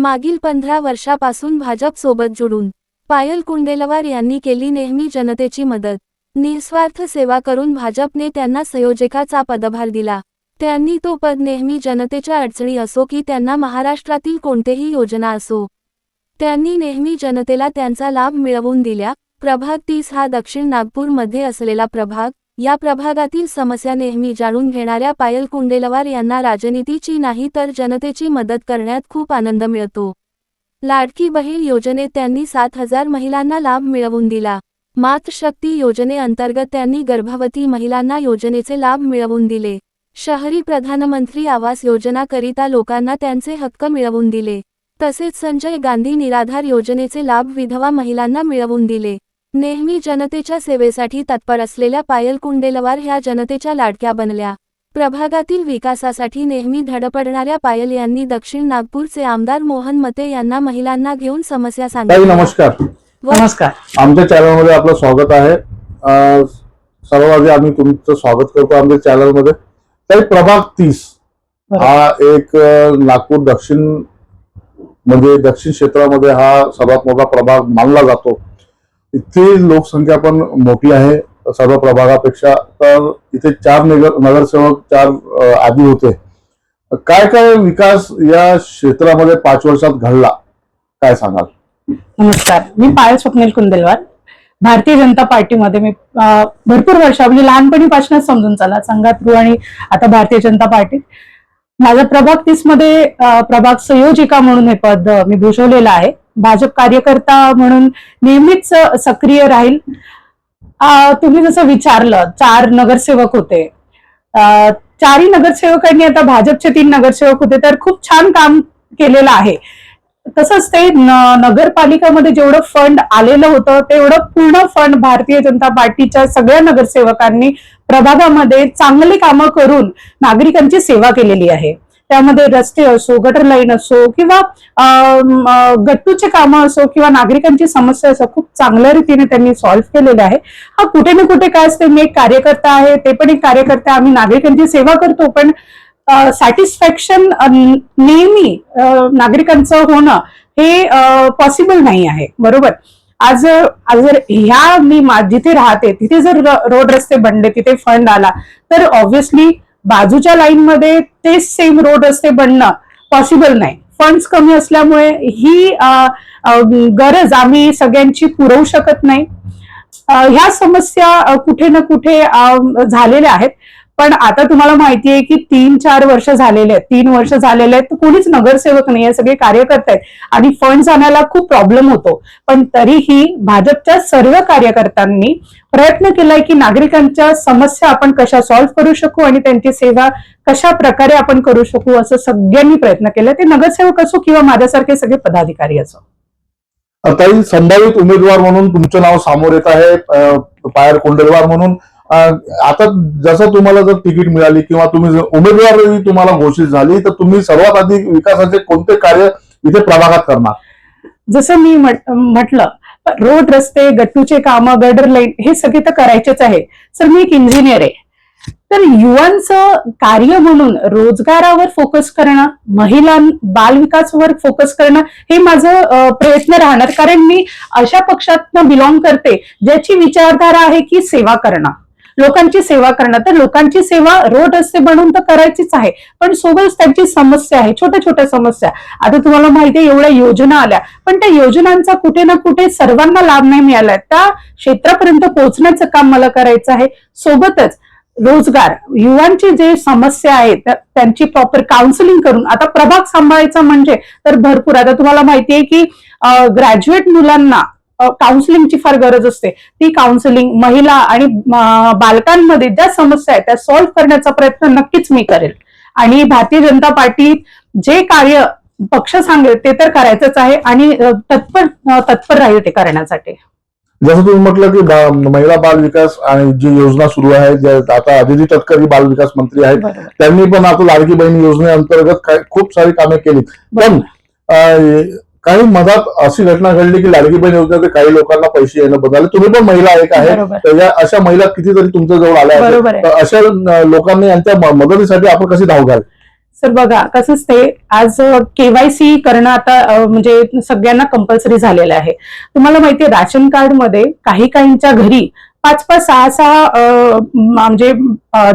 मागील पंधरा वर्षापासून भाजप सोबत जोडून पायल कुंडेलवार यांनी केली नेहमी जनतेची मदत. निस्वार्थ सेवा करून भाजपने त्यांना संयोजकाचा पदभार दिला. त्यांनी तो पद नेहमी जनतेच्या अडचणी असो की त्यांना महाराष्ट्रातील कोणतेही योजना असो. त्यांनी नेहमी जनतेला त्यांचा लाभ मिळवून दिल्या. प्रभाग तीस हा दक्षिण नागपूरमध्ये असलेला प्रभाग या प्रभागातील समस्या नेहमी जाणून घेणाऱ्या पायल कुंडेलवार यांना राजनीतीची नाही तर जनतेची मदत करण्यात खूप आनंद मिळतो. लाडकी बहीण योजनेत त्यांनी सात हजार महिलांना लाभ मिळवून दिला. मातृशक्ती योजनेअंतर्गत त्यांनी गर्भवती महिलांना योजनेचे लाभ मिळवून दिले. शहरी प्रधानमंत्री आवास योजनाकरिता लोकांना त्यांचे हक्क मिळवून दिले. तसेच संजय गांधी निराधार योजनेचे लाभ विधवा महिलांना मिळवून दिले. नेहमी जनतेच्या सेवेसाठी तत्पर असलेल्या पायल कुंडेलवार ह्या जनतेच्या लाडक्या बनल्या. प्रभागातील विकासासाठी नेहमी धडपडणाऱ्या पायल यांनी दक्षिण नागपूरचे आमदार मोहन मते यांना महिलांना घेऊन समस्या ताई सांगितल्या नमस्कार नमस्कार. आमच्या चॅनलमध्ये आपलं स्वागत आहे. अं, सर्वात आधी आम्ही तुमचं स्वागत करतो आमच्या चॅनलमध्ये. ताई प्रभाग तीस हा एक अं, नागपूर दक्षिण म्हणजे दक्षिण क्षेत्रामध्ये हा सर्वात मोठा प्रभाग मानला जातो. इथे लोकसंख्या पण मोठी आहे सर्व प्रभागापेक्षा. तर इथे चार नगर नगरसेवक चार आधी होते. काय काय विकास या क्षेत्रामध्ये पाच वर्षात घडला? काय सांगाल? नमस्कार. मी पायल स्वप्नील कुंदेलवार. भारतीय जनता पार्टीमध्ये मी भरपूर वर्ष म्हणजे लहानपणीपासूनच समजून चाला संघात आणि आता भारतीय जनता पार्टीत. माझा प्रभाग तीसमध्ये प्रभाग संयोजिका म्हणून हे पद मी भूषवलेलं आहे. भाजप कार्यकर्ता म्हणून नेहमीच सक्रिय राहील. तुम्ही जसं विचारलं चार नगरसेवक होते. चारही नगरसेवकांनी आता भाजपचे तीन नगरसेवक होते तर खूप छान काम केलेलं आहे. तसंच ते नगरपालिकामध्ये जेवढं फंड आलेलं होतं तेवढं पूर्ण फंड भारतीय जनता पार्टीच्या सगळ्या नगरसेवकांनी प्रभागामध्ये चांगली कामं करून नागरिकांची सेवा केलेली आहे. त्यामध्ये रस्ते असो गटर लाईन असो किंवा गट्टूचे कामं असो किंवा नागरिकांची समस्या असो खूप चांगल्या रीतीने त्यांनी सॉल्व्ह केलेले आहे. हा कुठे ना कुठे काय असते मी एक कार्यकर्ता आहे ते पण एक कार्यकर्ता आम्ही नागरिकांची सेवा करतो पण सॅटिस्फॅक्शन नेहमी नागरिकांचं होणं हे पॉसिबल नाही आहे. बरोबर? आज जर ह्या मी जिथे राहते तिथे जर रोड रस्ते बनले तिथे फंड आला तर ऑब्व्हियसली बाजूच्या लाईन मध्ये तेच सेम रोड रस्ते बनणं पॉसिबल नाही. फंड्स कमी असल्यामुळे ही गरज आम्ही सगळ्यांची पुरवू शकत नाही. ह्या समस्या कुठे ना कुठे झालेल्या आहेत. पण आता तुम्हाला माहिती आहे की तीन चार वर्ष झालेले आहेत. तीन वर्ष झालेले आहेत. कोणीच नगरसेवक नाही आहे. सगळे कार्यकर्ते आहेत. आणि फंड्स आणायला खूप प्रॉब्लेम होतो. पण तरीही भाजपच्या सर्व कार्यकर्त्यांनी प्रयत्न केलाय की नागरिकांच्या समस्या आपण कशा सॉल्व्ह करू शकू आणि त्यांची सेवा कशा प्रकारे आपण करू शकू असं सगळ्यांनी प्रयत्न केला. ते नगरसेवक असो किंवा माझ्यासारखे सगळे पदाधिकारी असो. ताई संभावित उमेदवार म्हणून तुमचं नाव समोर येत आहे. पायर कोंडलवार म्हणून. आता जसं तुम्हाला जर तिकीट मिळाली किंवा तुम्ही जर उमेदवारी तुम्हाला घोषित झाली तर तुम्ही सर्वात आधी विकासाचे कोणते कार्य इथे प्रभागात करणार? जसं मी म्हटलं रोड रस्ते गट्टूचे कामं गडर लाईन हे सगळे तर करायचेच आहे सर मी एक इंजिनियर आहे. तर युवांचं कार्य म्हणून रोजगारावर फोकस करणं महिलां बालविकासवर फोकस करणं हे माझं प्रयत्न राहणार. कारण मी अशा पक्षातनं बिलॉंग करते ज्याची विचारधारा आहे की सेवा करणं. लोकांची सेवा करणं. तर लोकांची सेवा रोड रस्ते बनवून तर करायचीच आहे. पण सोबतच त्यांची समस्या आहे छोट्या छोट्या समस्या. आता तुम्हाला माहिती आहे एवढ्या योजना आल्या. पण त्या योजनांचा कुठे ना कुठे सर्वांना लाभ नाही मिळालाय त्या क्षेत्रापर्यंत पोहोचण्याचं काम मला करायचं आहे. सोबतच रोजगार युवांची जे समस्या आहेत त्यांची प्रॉपर काउन्सिलिंग करून. आता प्रभाग सांभाळायचा म्हणजे तर भरपूर. आता तुम्हाला माहिती आहे की ग्रॅज्युएट मुलांना काउन्सिलिंगची फार गरज असते. ती काउन्सिलिंग महिला आणि बालकांमध्ये ज्या समस्या आहेत त्या सॉल्व्ह करण्याचा प्रयत्न नक्कीच मी करेल. आणि भारतीय जनता पार्टी जे कार्य पक्ष सांगेल ते तर करायचंच आहे आणि तत्पर तत्पर राहील ते करण्यासाठी. जसं तुम्ही म्हटलं की महिला बाल विकास आणि जी योजना सुरू आहे जे आता अदिती तटकर बाल विकास मंत्री आहेत त्यांनी पण आता लाडकी बहीण योजनेअंतर्गत खूप सारी कामे केली. पण काही मधात अशी घटना घडली की लाडकी बहीण योजनेचे काही लोकांना पैसे येणं बंद झाले तुम्ही पण महिला एक आहे. अशा महिला कितीतरी तुमच्या जवळ आल्या आहेत. तर अशा लोकांनी यांच्या मदतीसाठी आपण कशी धाव घ्याल सर बघा कसं असते आज केवायसी करणं आता म्हणजे सगळ्यांना कंपल्सरी झालेलं आहे. तुम्हाला माहितीये राशन कार्डमध्ये काही काहींच्या घरी पाच पाच सहा सहा म्हणजे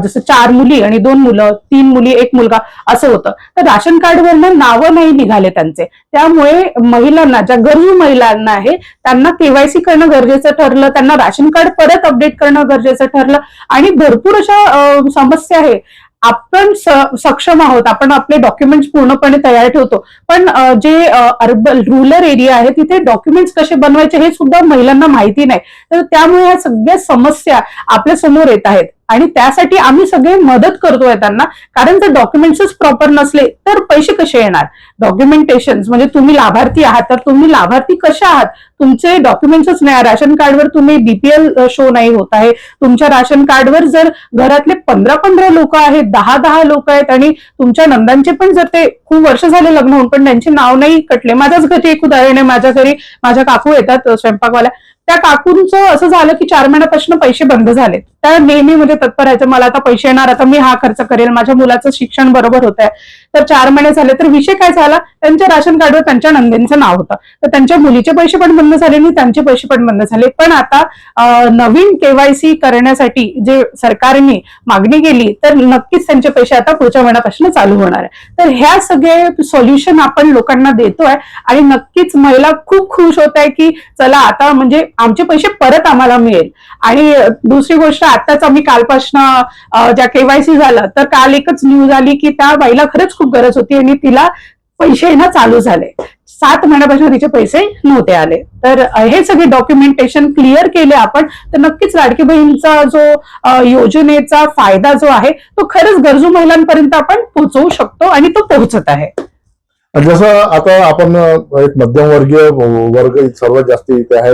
जसं चार मुली आणि दोन मुलं तीन मुली एक मुलगा असं होतं. तर राशन कार्डवरनं नावं नाही निघाले त्यांचे. त्यामुळे महिलांना ज्या गरजू महिलांना आहे त्यांना केवायसी करणं गरजेचं ठरलं त्यांना राशन कार्ड परत अपडेट करणं गरजेचं ठरलं आणि भरपूर अशा समस्या आहे. आपण सक्षम आहोत आपण आपले डॉक्युमेंट्स पूर्णपणे तयार ठेवतो. पण जे अर्बन रुरल एरिया आहे तिथे डॉक्युमेंट्स कसे बनवायचे हे सुद्धा महिलांना माहिती नाही. तर त्यामुळे ह्या सगळ्या समस्या आपल्यासमोर येत आहेत. आणि त्यासाठी आम्ही सगळे मदत करतोय त्यांना. कारण जर डॉक्युमेंट्सच प्रॉपर नसले तर पैसे कसे येणार? डॉक्युमेंटेशन म्हणजे तुम्ही लाभार्थी आहात तर तुम्ही लाभार्थी कशा आहात? तुमचे डॉक्युमेंट्सच नाही राशन कार्डवर तुम्ही बीपीएल शो नाही होत आहे. तुमच्या राशन कार्डवर जर घरातले पंधरा पंधरा लोक आहेत दहा दहा लोक आहेत आणि तुमच्या नंदांचे पण जर ते खूप वर्ष झाले लग्न होऊन पण त्यांचे नाव नाही कटले. माझ्याच घरी एक उदाहरण आहे. माझ्या घरी माझ्या काकू येतात स्वयंपाकवाल्या. त्या काकूंचं असं झालं की चार महिन्यापासून पैसे बंद झाले त्या नेहमी म्हणजे तत्पर राहायचं मला आता पैसे येणार आता मी हा खर्च करेल. माझ्या मुलाचं शिक्षण बरोबर होत आहे. तर चार महिने झाले. तर विषय काय झाला? त्यांच्या राशन कार्डवर त्यांच्या नंदींचं नाव होतं. तर त्यांच्या मुलीचे पैसे पण बंद झाले आणि त्यांचे पैसे पण बंद झाले. पण आता नवीन केवायसी करण्यासाठी जे सरकारने मागणी केली तर नक्कीच त्यांचे पैसे आता पुढच्या महिन्यापासून चालू होणार आहे. तर ह्या सगळे सोल्युशन आपण लोकांना देतोय आणि नक्कीच महिला खूप खुश होत आहे की चला आता म्हणजे आमचे पैसे परत आम्हाला मिळेल. आणि दुसरी गोष्ट आताच आम्ही कालपासनं ज्या केवायसी झालं तर काल एकच न्यूज आली की त्या बाईला खरंच खूप गरज होती आणि तिला पैसे येणं चालू झाले. सात महिन्यापासून तिचे पैसे नव्हते आले. तर हे सगळे डॉक्युमेंटेशन क्लिअर केले आपण तर नक्कीच लाडकी बहीणचा जो योजनेचा फायदा जो आहे तो खरंच गरजू महिलांपर्यंत आपण पोहोचवू शकतो आणि तो पोहोचत आहे. जसं आता आपण एक मध्यमवर्गीय वर्ग सर्वात जास्त इथे आहे.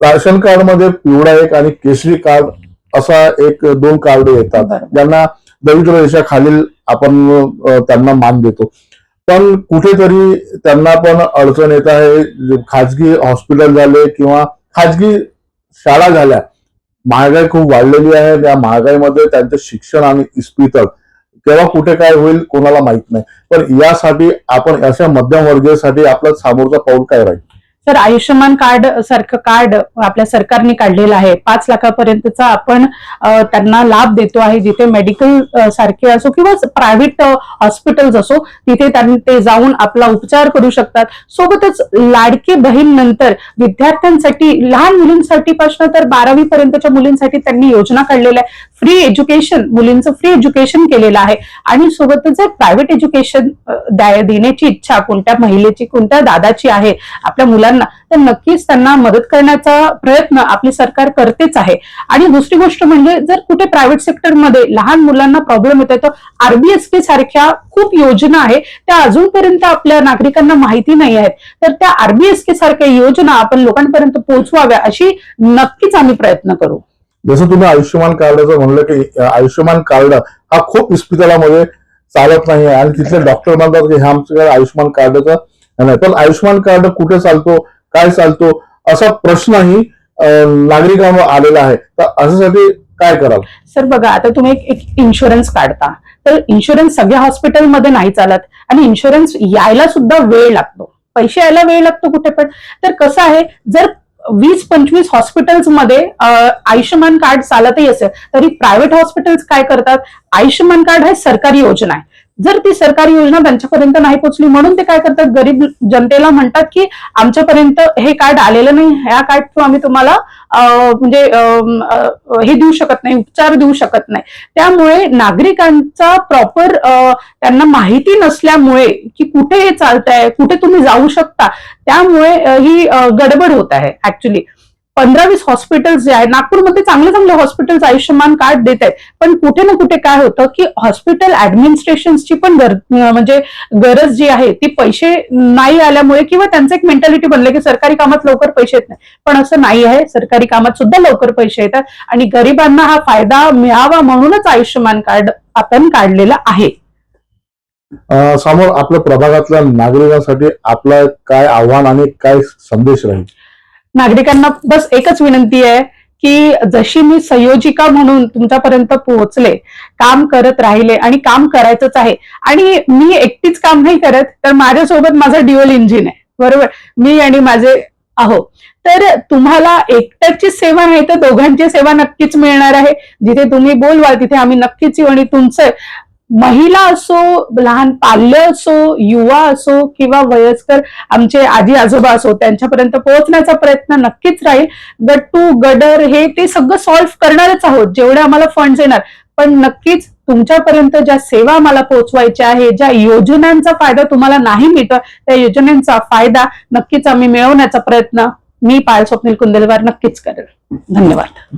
राशन कार्डमध्ये पिवळा एक आणि केशरी कार्ड असा एक दोन कार्ड येतात. ज्यांना दरिद्र रेषाखालील आपण त्यांना मान देतो. पण कुठेतरी त्यांना पण अडचण येत आहे. खाजगी हॉस्पिटल झाले किंवा खाजगी शाळा झाल्या महागाई खूप वाढलेली आहे. त्या महागाईमध्ये त्यांचं शिक्षण आणि इस्पितळ केव्हा कुठे काय होईल कोणाला माहीत नाही. पण यासाठी आपण अशा मध्यमवर्गीयसाठी आपला सामोरचा पाऊल काय राहील? तर आयुष्यमान कार्ड सारखं कार्ड आपल्या सरकारने काढलेलं आहे. पाच लाखापर्यंतचा आपण त्यांना लाभ देतो आहे. जिथे मेडिकल सारखे असो किंवा प्रायव्हेट हॉस्पिटल्स असो तिथे ते जाऊन आपला उपचार करू शकतात. सोबतच लाडके बहीण नंतर विद्यार्थ्यांसाठी लहान मुलींसाठी पासून तर बारावी पर्यंतच्या मुलींसाठी त्यांनी योजना काढलेल्या आहे. फ्री एज्युकेशन मुलींचं फ्री एज्युकेशन केलेलं आहे. आणि सोबतच जर प्रायव्हेट एज्युकेशन देण्याची इच्छा कोणत्या महिलेची कोणत्या दादाची आहे आपल्या मुलांना तर नक्कीच त्यांना मदत करण्याचा प्रयत्न आपली सरकार करतेच आहे. आणि दुसरी गोष्ट म्हणजे जर कुठे प्रायव्हेट सेक्टरमध्ये लहान मुलांना प्रॉब्लेम येतोय तर आरबीएसके सारख्या खूप योजना आहे. त्या अजूनपर्यंत आपल्या नागरिकांना माहिती नाही आहेत. तर त्या आरबीएसके सारख्या योजना आपण लोकांपर्यंत पोहोचवाव्या अशी नक्कीच आम्ही प्रयत्न करू. जसं तुम्ही आयुष्यमान कार्डाचं म्हणलं की आयुष्यमान कार्ड हा खूप इस्पितळामध्ये चालत नाही आणि तिथले डॉक्टर म्हणतात की हे आमच्याकडे आयुष्यमान कार्डाचं नाही पण आयुष्यमान कार्ड कुठे चालतो काय चालतो असा प्रश्नही नागरिकांवर आलेला आहे. तर अशासाठी काय कराल? सर बघा आता तुम्ही एक- एक इन्शुरन्स काढता. तर इन्शुरन्स सगळ्या हॉस्पिटलमध्ये नाही चालत आणि इन्शुरन्स यायला सुद्धा वेळ लागतो. पैसे यायला वेळ लागतो कुठे पण. तर कसं आहे जर वीस पंचवीस हॉस्पिटल्समध्ये आयुष्यमान कार्ड चालतही असेल तरी प्रायव्हेट हॉस्पिटल्स काय करतात? आयुष्यमान कार्ड हे सरकारी योजना आहे. जर ती सरकारी योजना त्यांच्यापर्यंत नाही पोहोचली म्हणून ते काय करतात? गरीब जनतेला म्हणतात की आमच्यापर्यंत हे कार्ड आलेलं नाही ह्या कार्ड थ्रू आम्ही तुम्हाला म्हणजे हे देऊ शकत नाही उपचार देऊ शकत नाही. त्यामुळे नागरिकांचा प्रॉपर त्यांना माहिती नसल्यामुळे की कुठे हे चालतंय कुठे तुम्ही जाऊ शकता त्यामुळे ही गडबड होत आहे ऍक्च्युली पंधरा वीस हॉस्पिटल्स जे आहेत नागपूरमध्ये चांगले चांगले हॉस्पिटल्स आयुष्यमान कार्ड देत आहेत. पण कुठे ना कुठे काय होतं की हॉस्पिटल ऍडमिनिस्ट्रेशनची पण गर म्हणजे गरज जी आहे ती पैसे नाही आल्यामुळे किंवा त्यांचं एक मेंटॅलिटी बनलं की सरकारी कामात लवकर पैसे येत नाही. पण असं नाही आहे. सरकारी कामात सुद्धा लवकर पैसे येतात आणि गरिबांना हा फायदा मिळावा म्हणूनच आयुष्यमान कार्ड आपण काढलेलं आहे. समोर आपल्या प्रभागातल्या नागरिकांसाठी आपलं काय आव्हान आणि काय संदेश राहील? नागरिकांना बस एकच विनंती आहे की जशी मी संयोजिका म्हणून तुमच्यापर्यंत पोहोचले काम करत राहिले आणि काम करायचंच आहे आणि मी एकटीच काम नाही करत तर माझ्यासोबत माझा ड्युअल इंजिन आहे. बरोबर? मी आणि माझे आहो. तर तुम्हाला एकट्याची सेवा नाही तर दोघांची सेवा नक्कीच मिळणार आहे. जिथे तुम्ही बोलवाल तिथे आम्ही नक्कीच येऊ आणि तुमचं महिला असो लहान पाल्य असो युवा असो किंवा वयस्कर आमचे आजी आजोबा असो त्यांच्यापर्यंत पोहोचण्याचा प्रयत्न नक्कीच राहील. गट्टू गडर हे ते सगळं सॉल्व्ह करणारच आहोत जेवढे आम्हाला फंड्स येणार. पण नक्कीच तुमच्यापर्यंत ज्या सेवा मला पोहोचवायच्या आहे ज्या योजनांचा फायदा तुम्हाला नाही मिळतो त्या योजनांचा फायदा नक्कीच आम्ही मिळवण्याचा प्रयत्न मी पायल स्वप्नील कुंदेलवार नक्कीच करेल. धन्यवाद.